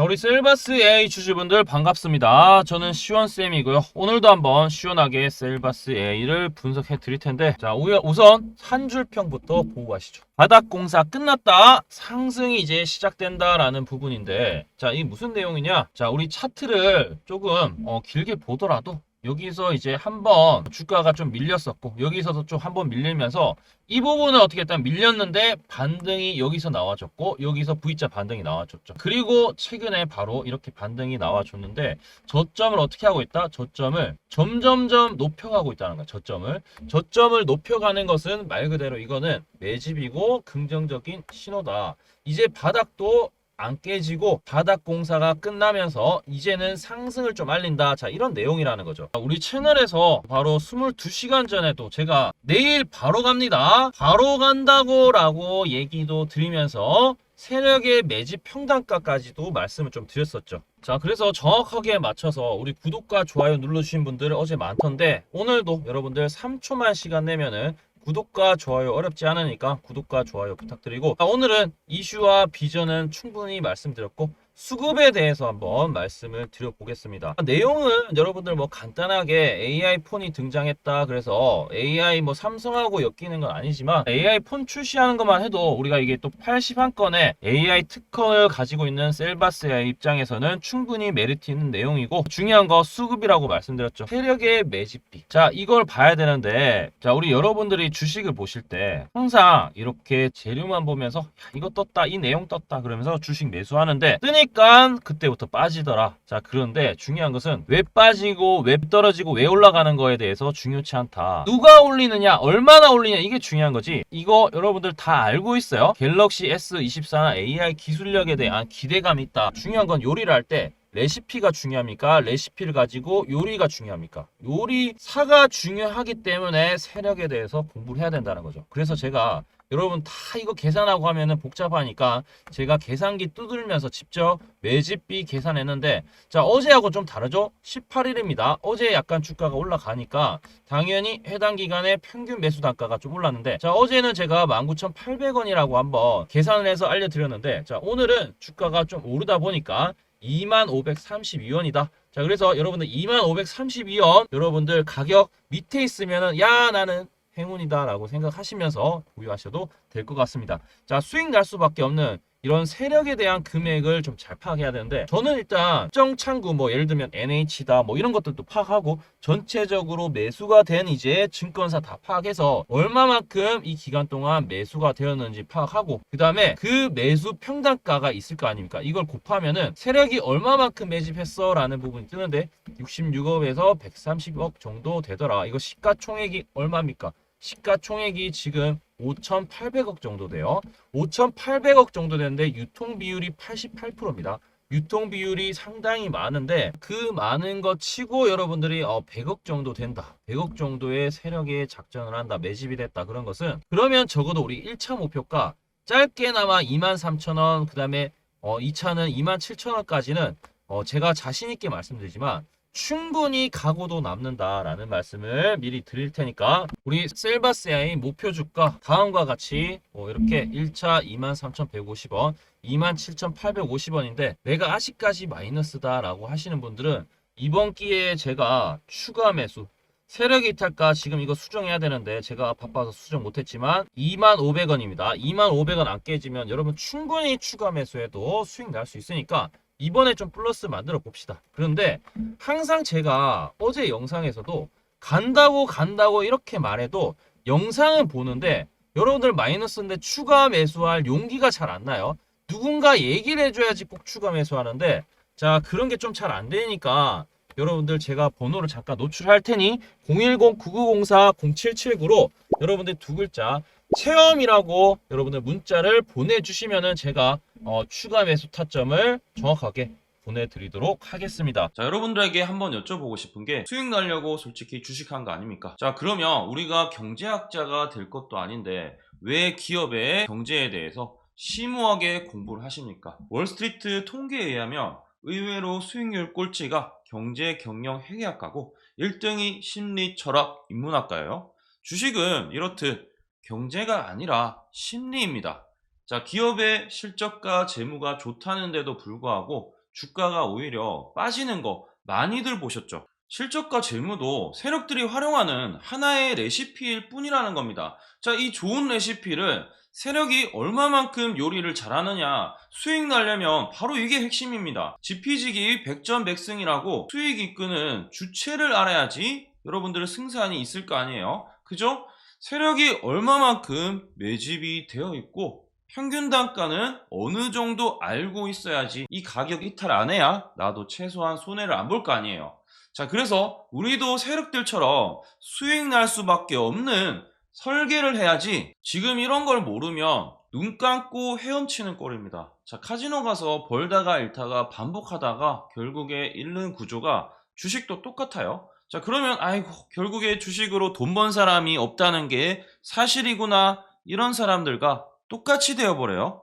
자, 우리 셀바스 AI 주주분들 반갑습니다. 저는 시원쌤이고요. 오늘도 한번 시원하게 셀바스 AI를 분석해 드릴 텐데, 자, 우- 우선 한 줄평부터 보고 가시죠. 바닥 공사 끝났다. 상승이 이제 시작된다라는 부분인데, 자, 이 무슨 내용이냐? 자, 우리 차트를 조금 어, 길게 보더라도 여기서 이제 한번 주가가 좀 밀렸었고 여기서도 좀 한번 밀리면서 이 부분은 어떻게 했다 밀렸는데 반등이 여기서 나와줬고 여기서 V자 반등이 나와줬죠. 그리고 최근에 바로 이렇게 반등이 나와줬는데 저점을 어떻게 하고 있다? 저점을 점점점 높여가고 있다는 거야. 저점을 저점을 높여가는 것은 말 그대로 이거는 매집이고 긍정적인 신호다. 이제 바닥도 안 깨지고 바닥 공사가 끝나면서 이제는 상승을 좀 알린다. 자, 이런 내용이라는 거죠. 우리 채널에서 바로 22시간 전에도 제가 내일 바로 갑니다. 바로 간다고 라고 얘기도 드리면서 세력의 매집 평단가까지도 말씀을 좀 드렸었죠. 자, 그래서 정확하게 맞춰서 우리 구독과 좋아요 눌러주신 분들 어제 많던데 오늘도 여러분들 3초만 시간 내면은 구독과 좋아요 어렵지 않으니까 구독과 좋아요 부탁드리고 자, 오늘은 이슈와 비전은 충분히 말씀드렸고 수급에 대해서 한번 말씀을 드려보겠습니다. 내용은 여러분들 뭐 간단하게 AI 폰이 등장했다 그래서 AI 뭐 삼성하고 엮이는 건 아니지만 AI 폰 출시하는 것만 해도 우리가 이게 또 81건의 AI 특허를 가지고 있는 셀바스의 입장에서는 충분히 메리트 있는 내용이고 중요한 거 수급이라고 말씀드렸죠. 세력의 매집비. 자 이걸 봐야 되는데 자 우리 여러분들이 주식을 보실 때 항상 이렇게 재료만 보면서 야, 이거 떴다 이 내용 떴다 그러면서 주식 매수하는데 뜨니 까 그때부터 빠지더라. 자 그런데 중요한 것은 왜 빠지고 왜 떨어지고 왜 올라가는 거에 대해서 중요치 않다. 누가 올리느냐 얼마나 올리냐 이게 중요한 거지. 이거 여러분들 다 알고 있어요. 갤럭시 S24나 AI 기술력에 대한 기대감이 있다. 중요한 건 요리를 할때 레시피가 중요합니까? 레시피를 가지고 요리가 중요합니까? 요리사가 중요하기 때문에 세력에 대해서 공부를 해야 된다는 거죠. 그래서 제가 여러분 다 이거 계산하고 하면은 복잡하니까 제가 계산기 두들면서 직접 매집비 계산했는데 자 어제하고 좀 다르죠? 18일입니다. 어제 약간 주가가 올라가니까 당연히 해당 기간의 평균 매수 단가가 좀 올랐는데 자 어제는 제가 19,800원이라고 한번 계산을 해서 알려드렸는데 자 오늘은 주가가 좀 오르다 보니까 2532원이다. 자, 그래서 여러분들 2532원 여러분들 가격 밑에 있으면은 야, 나는 행운이다라고 생각하시면서 보유하셔도 될 것 같습니다. 자, 수익 날 수밖에 없는 이런 세력에 대한 금액을 좀 잘 파악해야 되는데 저는 일단 특정 창구 뭐 예를 들면 NH다 뭐 이런 것들도 파악하고 전체적으로 매수가 된 이제 증권사 다 파악해서 얼마만큼 이 기간 동안 매수가 되었는지 파악하고 그 다음에 그 매수 평단가가 있을 거 아닙니까? 이걸 곱하면은 세력이 얼마만큼 매집했어 라는 부분이 뜨는데 66억에서 130억 정도 되더라. 이거 시가총액이 얼마입니까? 시가총액이 지금 5,800억 정도 돼요. 5,800억 정도 되는데 유통 비율이 88%입니다. 유통 비율이 상당히 많은데 그 많은 것 치고 여러분들이 어 100억 정도 된다. 100억 정도의 세력에 작전을 한다. 매집이 됐다. 그런 것은 그러면 적어도 우리 1차 목표가 짧게나마 23,000원 그다음에 어 2차는 27,000원까지는 어 제가 자신 있게 말씀드리지만 충분히 각오도 남는다라는 말씀을 미리 드릴 테니까 우리 셀바스의 목표 주가 다음과 같이 뭐 이렇게 1차 23,150원, 27,850원인데 내가 아직까지 마이너스다라고 하시는 분들은 이번 기회에 제가 추가 매수 세력 이탈가 지금 이거 수정해야 되는데 제가 바빠서 수정 못했지만 25,500원입니다. 25,500원 안 깨지면 여러분 충분히 추가 매수해도 수익 날 수 있으니까 이번에 좀 플러스 만들어 봅시다. 그런데 항상 제가 어제 영상에서도 간다고 간다고 이렇게 말해도 영상은 보는데 여러분들 마이너스인데 추가 매수할 용기가 잘 안 나요. 누군가 얘기를 해줘야지 꼭 추가 매수하는데 자 그런 게 좀 잘 안 되니까 여러분들 제가 번호를 잠깐 노출할 테니 010-9904-0779로 여러분들 두 글자 체험이라고 여러분들 문자를 보내주시면은 제가 어, 추가 매수 타점을 정확하게 보내드리도록 하겠습니다. 자, 여러분들에게 한번 여쭤보고 싶은 게 수익 날려고 솔직히 주식한 거 아닙니까? 자, 그러면 우리가 경제학자가 될 것도 아닌데 왜 기업의 경제에 대해서 심오하게 공부를 하십니까? 월스트리트 통계에 의하면 의외로 수익률 꼴찌가 경제 경영 회계학과고 1등이 심리 철학 인문학과예요. 주식은 이렇듯 경제가 아니라 심리입니다. 자, 기업의 실적과 재무가 좋다는데도 불구하고 주가가 오히려 빠지는 거 많이들 보셨죠. 실적과 재무도 세력들이 활용하는 하나의 레시피일 뿐이라는 겁니다. 자, 이 좋은 레시피를 세력이 얼마만큼 요리를 잘하느냐, 수익 날려면 바로 이게 핵심입니다. 지피지기 백전백승이라고 수익 이끄는 주체를 알아야지 여러분들의 승산이 있을 거 아니에요. 그죠? 세력이 얼마만큼 매집이 되어 있고 평균 단가는 어느 정도 알고 있어야지 이 가격 이탈 안 해야 나도 최소한 손해를 안 볼 거 아니에요. 자, 그래서 우리도 세력들처럼 수익 날 수밖에 없는 설계를 해야지 지금 이런 걸 모르면 눈 감고 헤엄치는 꼴입니다. 자, 카지노 가서 벌다가 잃다가 반복하다가 결국에 잃는 구조가 주식도 똑같아요. 자, 그러면 아이고, 결국에 주식으로 돈 번 사람이 없다는 게 사실이구나. 이런 사람들과 똑같이 되어버려요.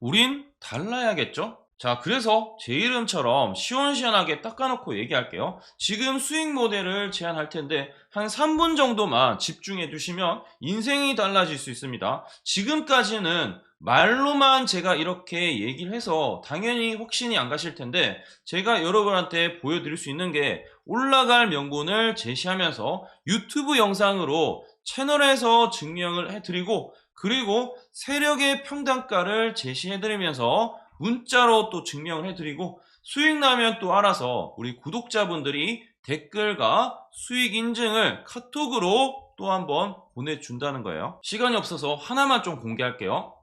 우린 달라야겠죠? 자, 그래서 제 이름처럼 시원시원하게 닦아놓고 얘기할게요. 지금 수익 모델을 제안할 텐데, 한 3분 정도만 집중해 주시면 인생이 달라질 수 있습니다. 지금까지는 말로만 제가 이렇게 얘기를 해서 당연히 확신이 안 가실 텐데, 제가 여러분한테 보여드릴 수 있는 게 올라갈 명분을 제시하면서 유튜브 영상으로 채널에서 증명을 해드리고, 그리고 세력의 평단가를 제시해드리면서 문자로 또 증명을 해드리고 수익 나면 또 알아서 우리 구독자분들이 댓글과 수익 인증을 카톡으로 또 한번 보내준다는 거예요. 시간이 없어서 하나만 좀 공개할게요.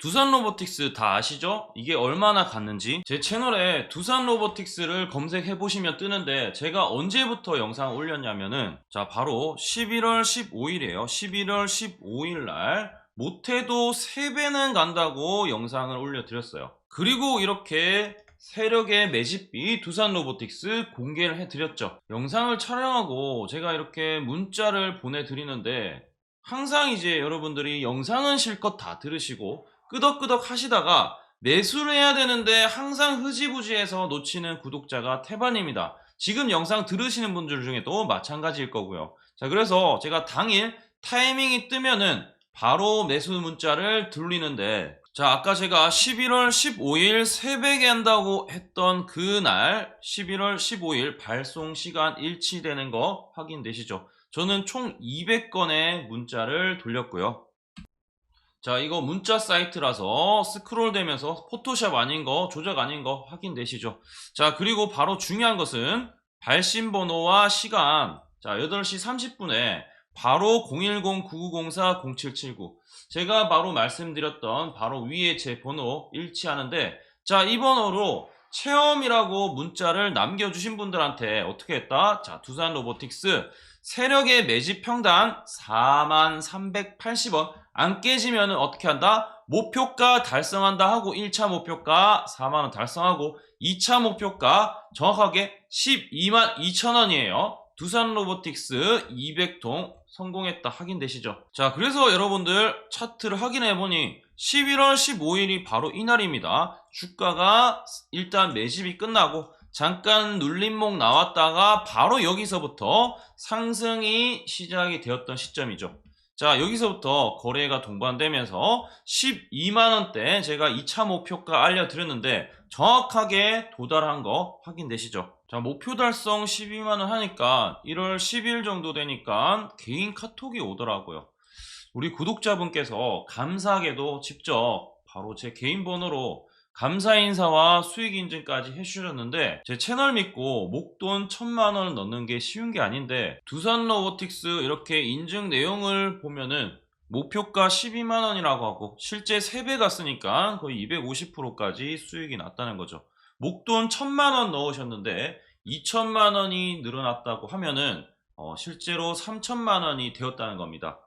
두산 로보틱스 다 아시죠? 이게 얼마나 갔는지? 제 채널에 두산 로보틱스를 검색해 보시면 뜨는데 제가 언제부터 영상 올렸냐면은 자 바로 11월 15일이에요. 11월 15일 날 못해도 3배는 간다고 영상을 올려드렸어요. 그리고 이렇게 세력의 매집비 두산 로보틱스 공개를 해드렸죠. 영상을 촬영하고 제가 이렇게 문자를 보내드리는데 항상 이제 여러분들이 영상은 실컷 다 들으시고 끄덕끄덕 하시다가 매수를 해야 되는데 항상 흐지부지해서 놓치는 구독자가 태반입니다. 지금 영상 들으시는 분들 중에도 마찬가지일 거고요. 자, 그래서 제가 당일 타이밍이 뜨면은 바로 매수 문자를 돌리는데 자, 아까 제가 11월 15일 새벽에 한다고 했던 그날 11월 15일 발송 시간 일치되는 거 확인되시죠? 저는 총 200건의 문자를 돌렸고요. 자, 이거 문자 사이트라서 스크롤 되면서 포토샵 아닌 거, 조작 아닌 거 확인되시죠? 자, 그리고 바로 중요한 것은 발신 번호와 시간. 자, 8시 30분에 바로 010-9904-0779. 제가 바로 말씀드렸던 바로 위에 제 번호 일치하는데, 자, 이 번호로 체험이라고 문자를 남겨주신 분들한테 어떻게 했다? 자, 두산 로보틱스 세력의 매집 평단 4380원 안 깨지면 어떻게 한다? 목표가 달성한다 하고 1차 목표가 4만원 달성하고 2차 목표가 정확하게 12만 2천원이에요. 두산 로보틱스 200통 성공했다 확인되시죠? 자, 그래서 여러분들 차트를 확인해 보니 11월 15일이 바로 이날입니다. 주가가 일단 매집이 끝나고 잠깐 눌림목 나왔다가 바로 여기서부터 상승이 시작이 되었던 시점이죠. 자, 여기서부터 거래가 동반되면서 12만원대 제가 2차 목표가 알려드렸는데 정확하게 도달한 거 확인되시죠? 자, 목표 달성 12만원 하니까 1월 10일 정도 되니까 개인 카톡이 오더라고요. 우리 구독자분께서 감사하게도 직접 바로 제 개인 번호로 감사 인사와 수익 인증까지 해주셨는데 제 채널 믿고 목돈 천만 원을 넣는 게 쉬운 게 아닌데 두산 로보틱스 이렇게 인증 내용을 보면은 목표가 12만 원이라고 하고 실제 3배 갔으니까 거의 250%까지 수익이 났다는 거죠. 목돈 천만 원 넣으셨는데 2천만 원이 늘어났다고 하면은 어, 실제로 3천만 원이 되었다는 겁니다.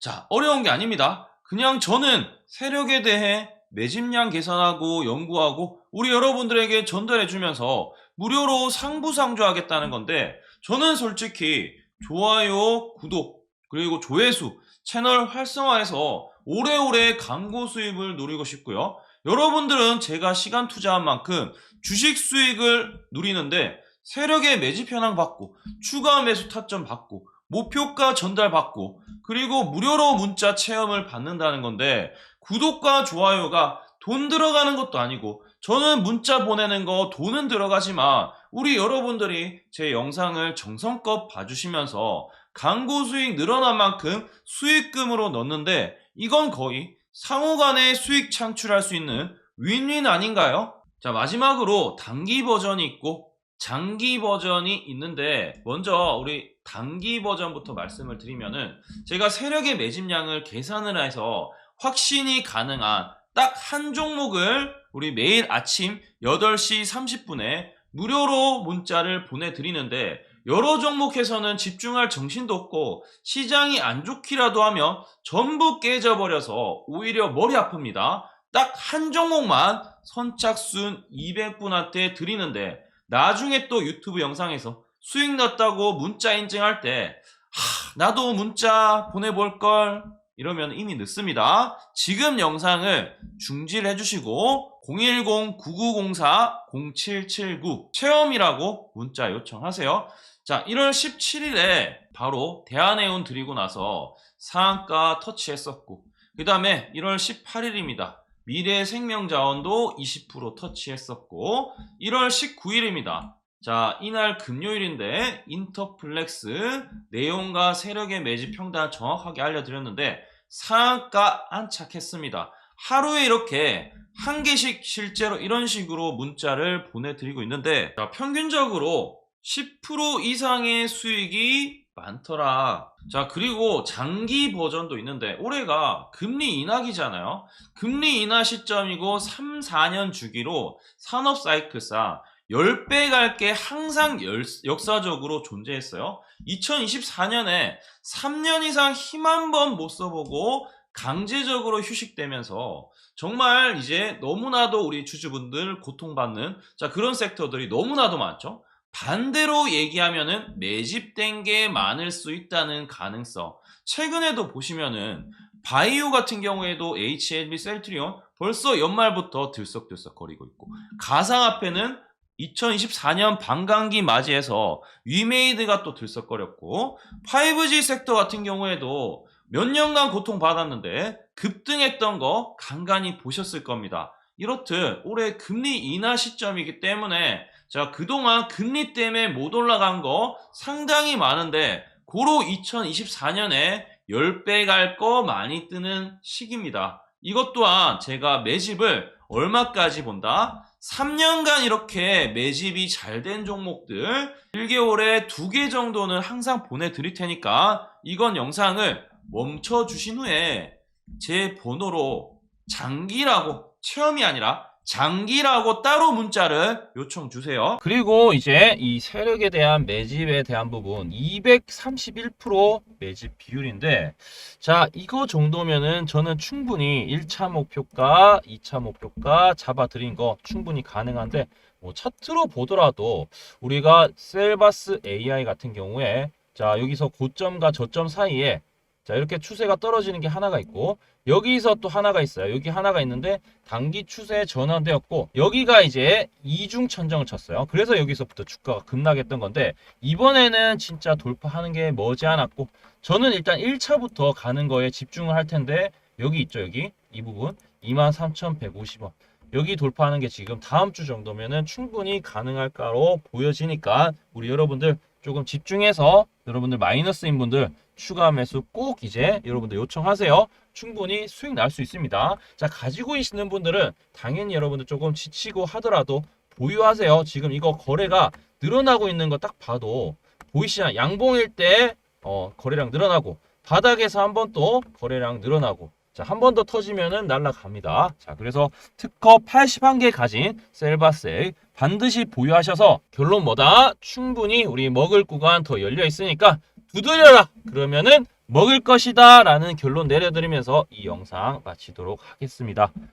자, 어려운 게 아닙니다. 그냥 저는 세력에 대해 매집량 계산하고 연구하고 우리 여러분들에게 전달해 주면서 무료로 상부상조하겠다는 건데 저는 솔직히 좋아요, 구독, 그리고 조회수, 채널 활성화해서 오래오래 광고 수입을 노리고 싶고요. 여러분들은 제가 시간 투자한 만큼 주식 수익을 누리는데 세력의 매집 현황 받고 추가 매수 타점 받고 목표가 전달 받고 그리고 무료로 문자 체험을 받는다는 건데 구독과 좋아요가 돈 들어가는 것도 아니고 저는 문자 보내는 거 돈은 들어가지만 우리 여러분들이 제 영상을 정성껏 봐주시면서 광고 수익 늘어난 만큼 수익금으로 넣는데 이건 거의 상호 간의 수익 창출할 수 있는 윈윈 아닌가요? 자, 마지막으로 단기 버전이 있고 장기 버전이 있는데 먼저 우리 단기 버전부터 말씀을 드리면은 제가 세력의 매집량을 계산을 해서 확신이 가능한 딱 한 종목을 우리 매일 아침 8시 30분에 무료로 문자를 보내드리는데 여러 종목에서는 집중할 정신도 없고 시장이 안 좋기라도 하면 전부 깨져버려서 오히려 머리 아픕니다. 딱 한 종목만 선착순 200분한테 드리는데 나중에 또 유튜브 영상에서 수익 났다고 문자 인증할 때 하, 나도 문자 보내볼 걸 이러면 이미 늦습니다. 지금 영상을 중지를 해주시고 010-9904-0779 체험이라고 문자 요청하세요. 자, 1월 17일에 바로 대한해운 드리고 나서 상한가 터치했었고 그 다음에 1월 18일입니다. 미래 생명자원도 20% 터치했었고 1월 19일입니다. 자, 이날 금요일인데 인터플렉스 내용과 세력의 매집 평단 정확하게 알려드렸는데 상한가 안착했습니다. 하루에 이렇게 한 개씩 실제로 이런 식으로 문자를 보내드리고 있는데 자, 평균적으로 10% 이상의 수익이 많더라. 자, 그리고 장기 버전도 있는데 올해가 금리 인하기잖아요. 금리 인하 시점이고 3, 4년 주기로 산업 사이클상 10배 갈게 항상 열- 역사적으로 존재했어요. 2024년에 3년 이상 힘 한 번 못 써보고 강제적으로 휴식되면서 정말 이제 너무나도 우리 주주분들 고통받는 자 그런 섹터들이 너무나도 많죠. 반대로 얘기하면은 매집된 게 많을 수 있다는 가능성. 최근에도 보시면은 바이오 같은 경우에도 HLB 셀트리온 벌써 연말부터 들썩들썩 거리고 있고 가상화폐는 2024년 반감기 맞이해서 위메이드가 또 들썩거렸고 5G 섹터 같은 경우에도 몇 년간 고통받았는데 급등했던 거 간간히 보셨을 겁니다. 이렇듯 올해 금리 인하 시점이기 때문에 자 그동안 금리 때문에 못 올라간 거 상당히 많은데 고로 2024년에 10배 갈 거 많이 뜨는 시기입니다. 이것 또한 제가 매집을 얼마까지 본다? 3년간 이렇게 매집이 잘 된 종목들 1개월에 2개 정도는 항상 보내드릴 테니까 이건 영상을 멈춰 주신 후에 제 번호로 장기라고 체험이 아니라 장기라고 따로 문자를 요청 주세요. 그리고 이제 이 세력에 대한 매집에 대한 부분 231% 매집 비율인데 자 이거 정도면은 저는 충분히 1차 목표가 2차 목표가 잡아드린 거 충분히 가능한데 뭐 차트로 보더라도 우리가 셀바스 AI 같은 경우에 자 여기서 고점과 저점 사이에 자 이렇게 추세가 떨어지는 게 하나가 있고 여기서 또 하나가 있어요. 여기 하나가 있는데 단기 추세 전환되었고 여기가 이제 이중 천정을 쳤어요. 그래서 여기서부터 주가가 급락했던 건데 이번에는 진짜 돌파하는 게 머지않았고 저는 일단 1차부터 가는 거에 집중을 할 텐데 여기 있죠 여기? 이 부분? 23,150원 여기 돌파하는 게 지금 다음 주 정도면은 충분히 가능할까로 보여지니까 우리 여러분들 조금 집중해서 여러분들 마이너스인 분들 추가 매수 꼭 이제 여러분들 요청하세요. 충분히 수익 날 수 있습니다. 자, 가지고 있는 분들은 당연히 여러분들 조금 지치고 하더라도 보유하세요. 지금 이거 거래가 늘어나고 있는 거 딱 봐도 보이시나요? 양봉일 때 어, 거래량 늘어나고 바닥에서 한 번 또 거래량 늘어나고 자, 한 번 더 터지면은 날라갑니다. 자, 그래서 특허 81개 가진 셀바세일 반드시 보유하셔서 결론 뭐다? 충분히 우리 먹을 구간 더 열려 있으니까 두드려라! 그러면은 먹을 것이다! 라는 결론 내려드리면서 이 영상 마치도록 하겠습니다.